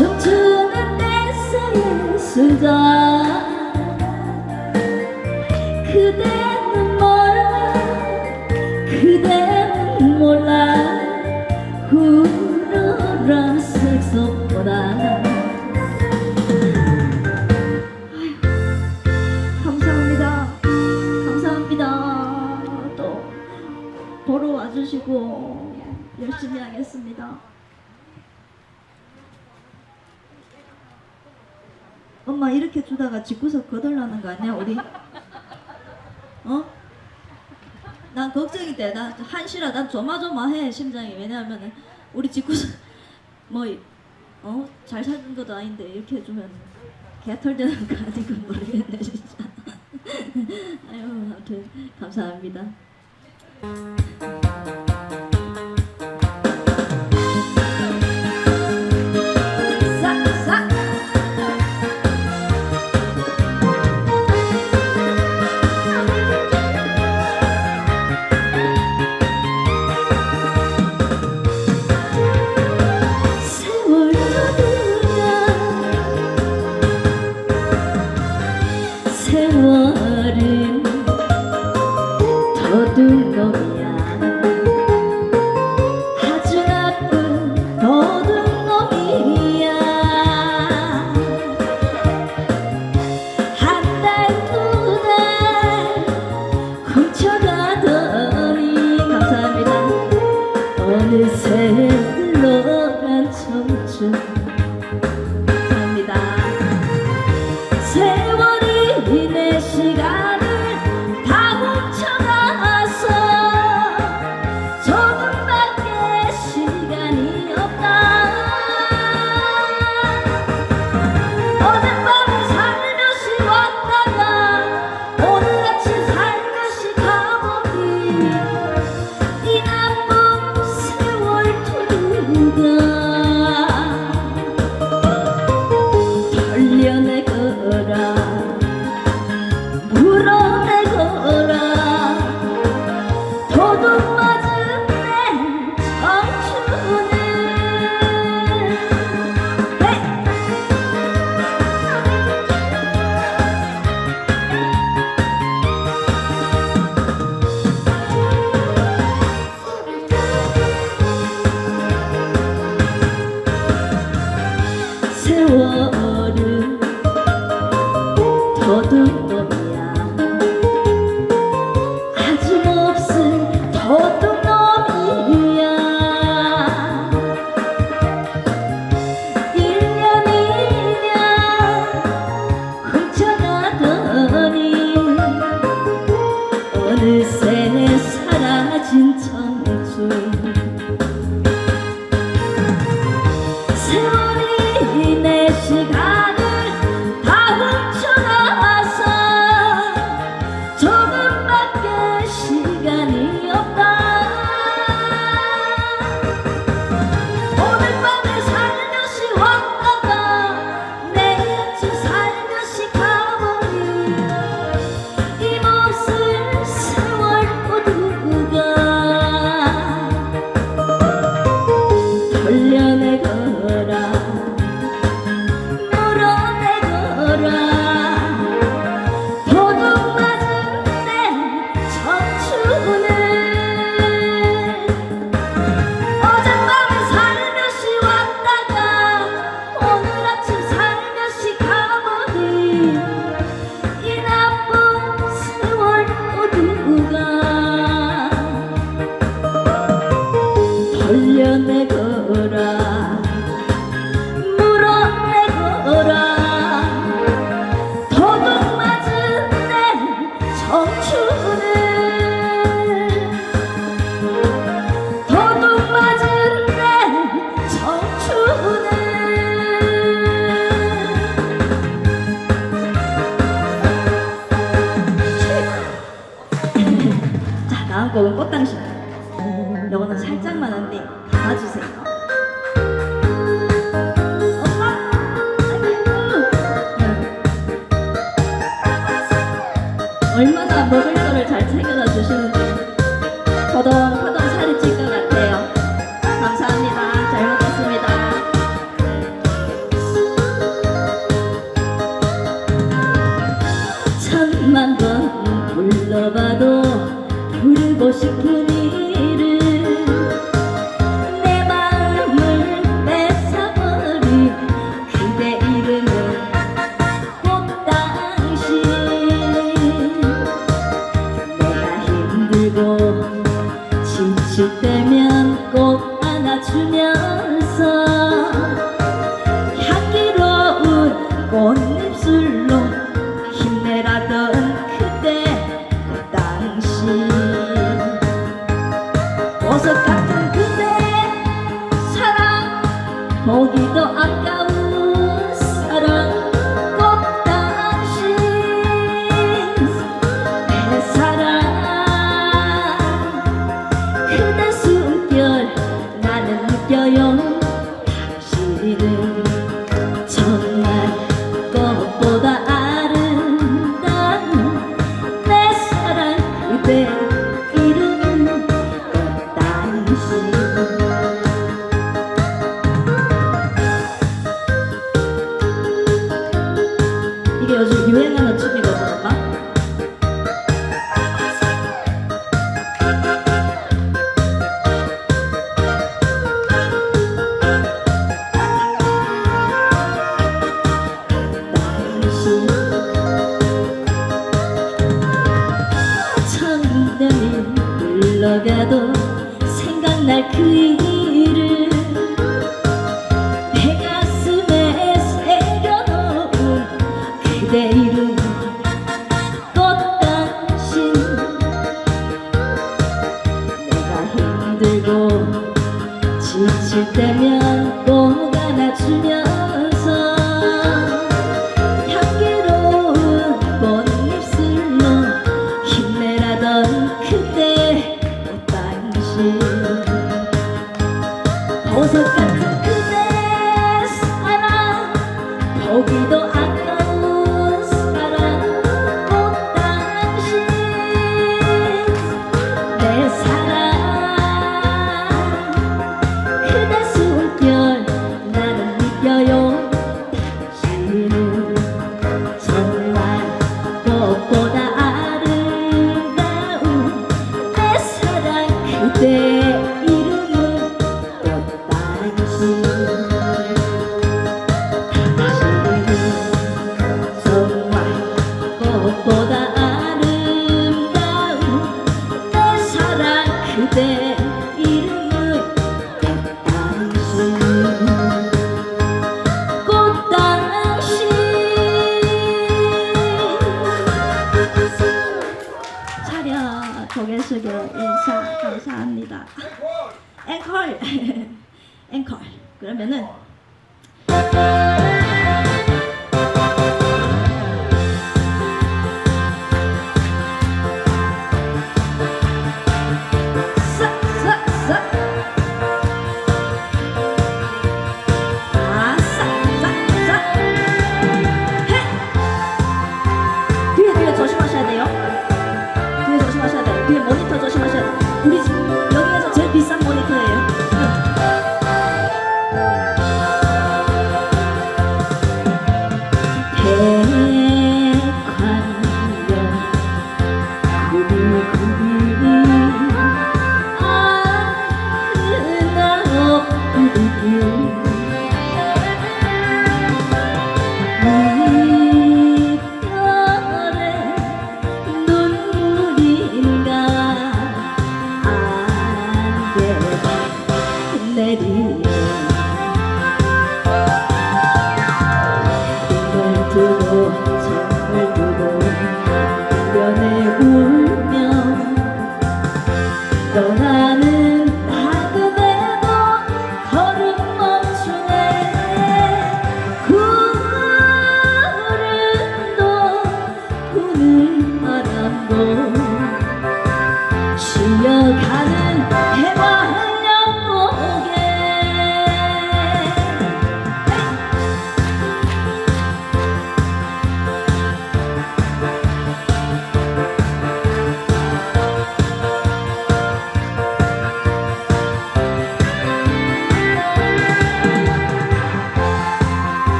춤추는 댄스의 순간 그대는 몰라 그대는 몰라. 후루라 색소보다. 감사합니다. 감사합니다. 또 보러 와주시고 열심히 하겠습니다. 엄마 이렇게 주다가 집구석 거덜나는 거 아니야 우리? 어? 난 걱정이 돼. 나 한시라 난 조마조마해 심장이. 왜냐하면 우리 집구석 뭐어잘 사는 것도 아닌데 이렇게 해주면 개털 되는 거 아닌가 모르겠네 진짜. 아유 아무튼 감사합니다. Thank you. 보기 爱的你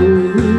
Ooh.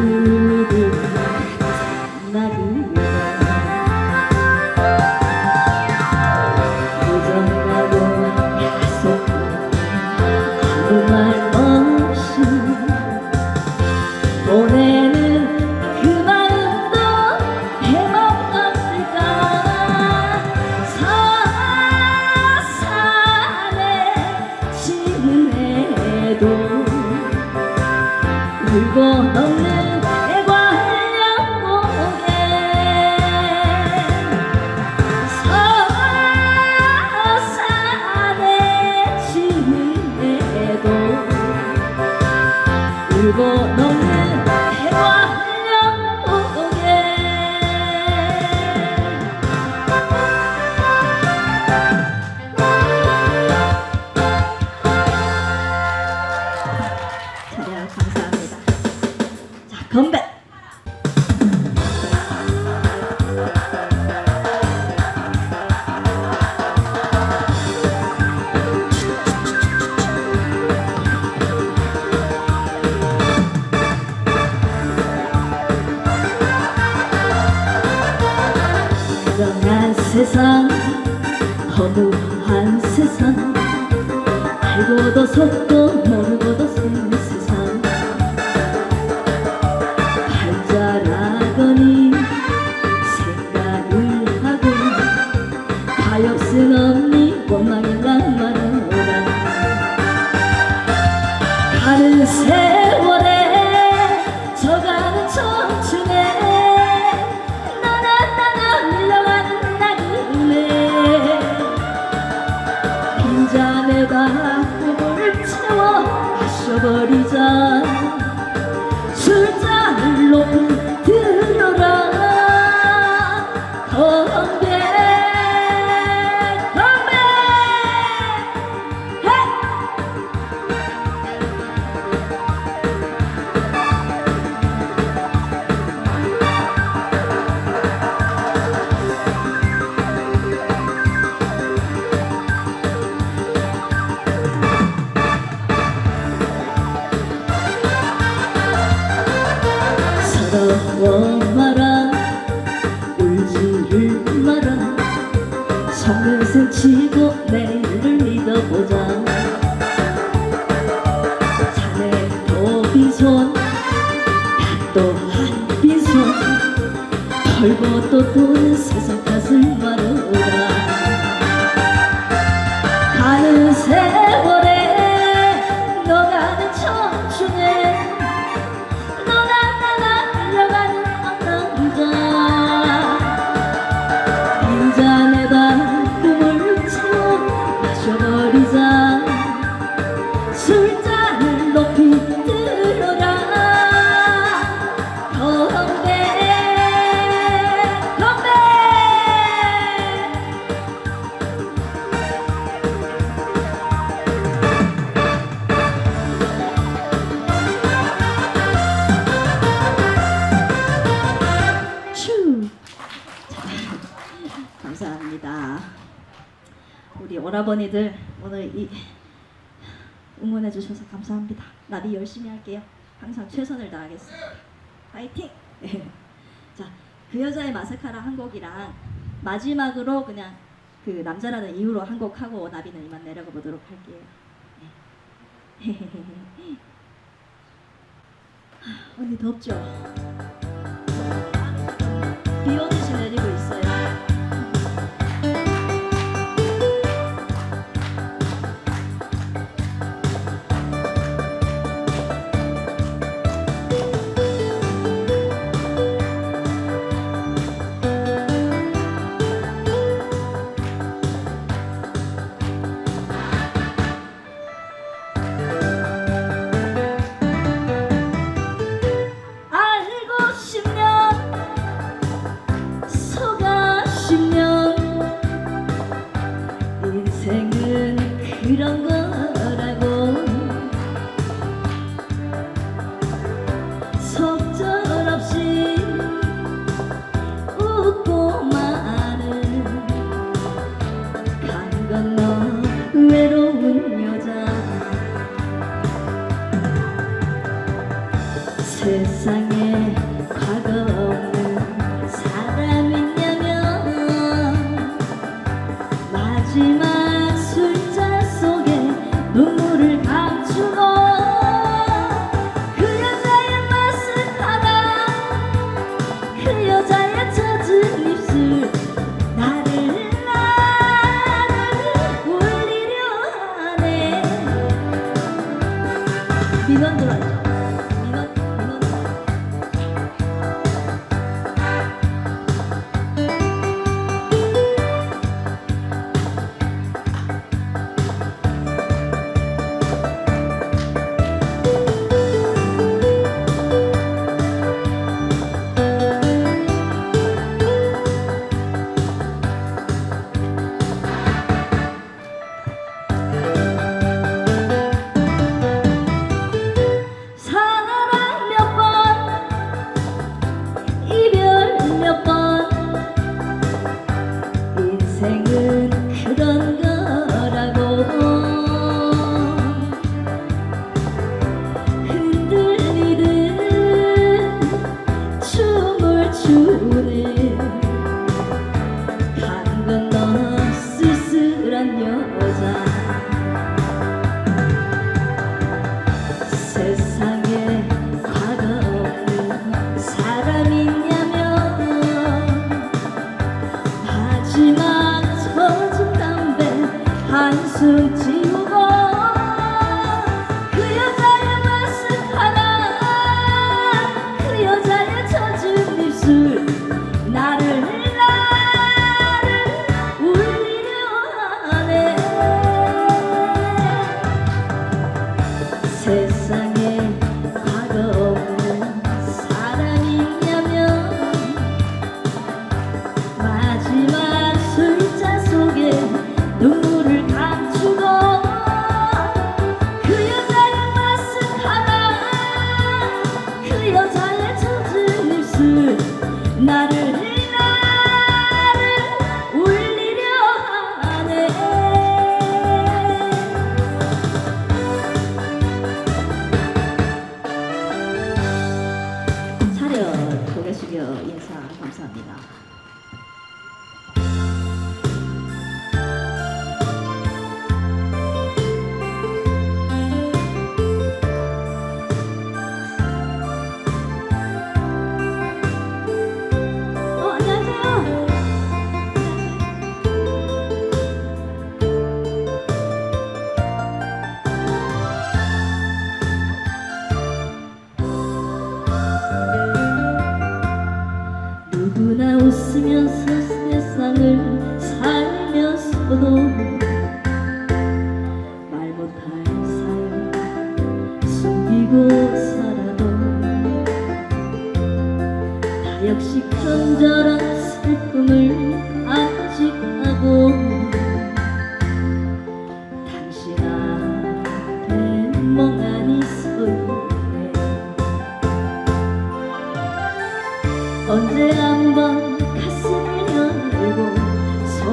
如果能。 알고도 속도 모르고도 생 헐벗어 도는 세상 오라버니들 오늘 이 응원해 주셔서 감사합니다. 나비 열심히 할게요. 항상 최선을 다하겠습니다. 파이팅! 자, 그 여자의 마스카라 한 곡이랑 마지막으로 그냥 그 남자라는 이유로 한 곡 하고 나비는 이만 내려가 보도록 할게요. 네. 아, 언니 덥죠? 비 오듯이 내리고 있어요.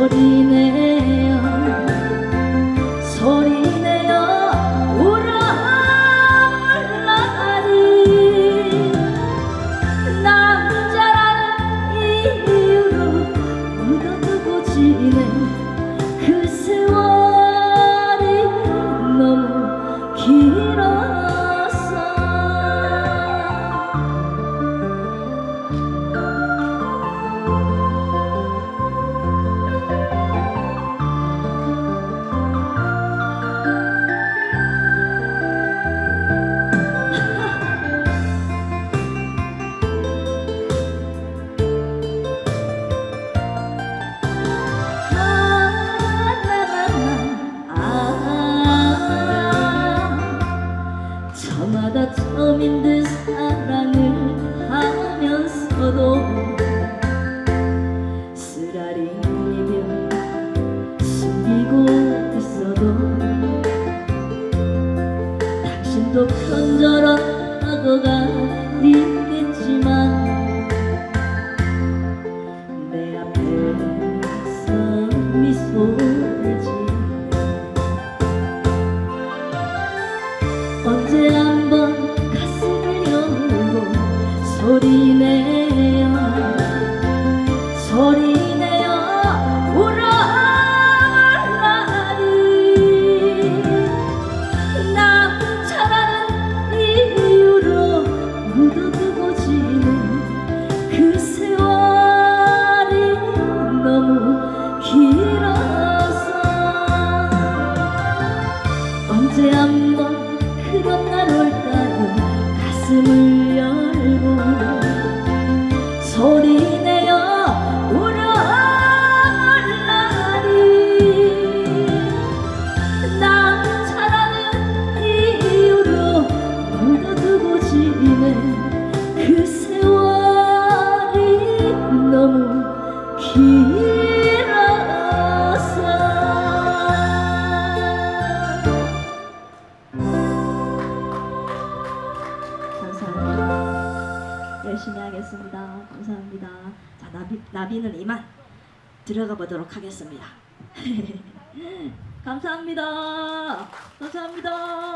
소리 살펴보도록 하겠습니다. 감사합니다. 감사합니다.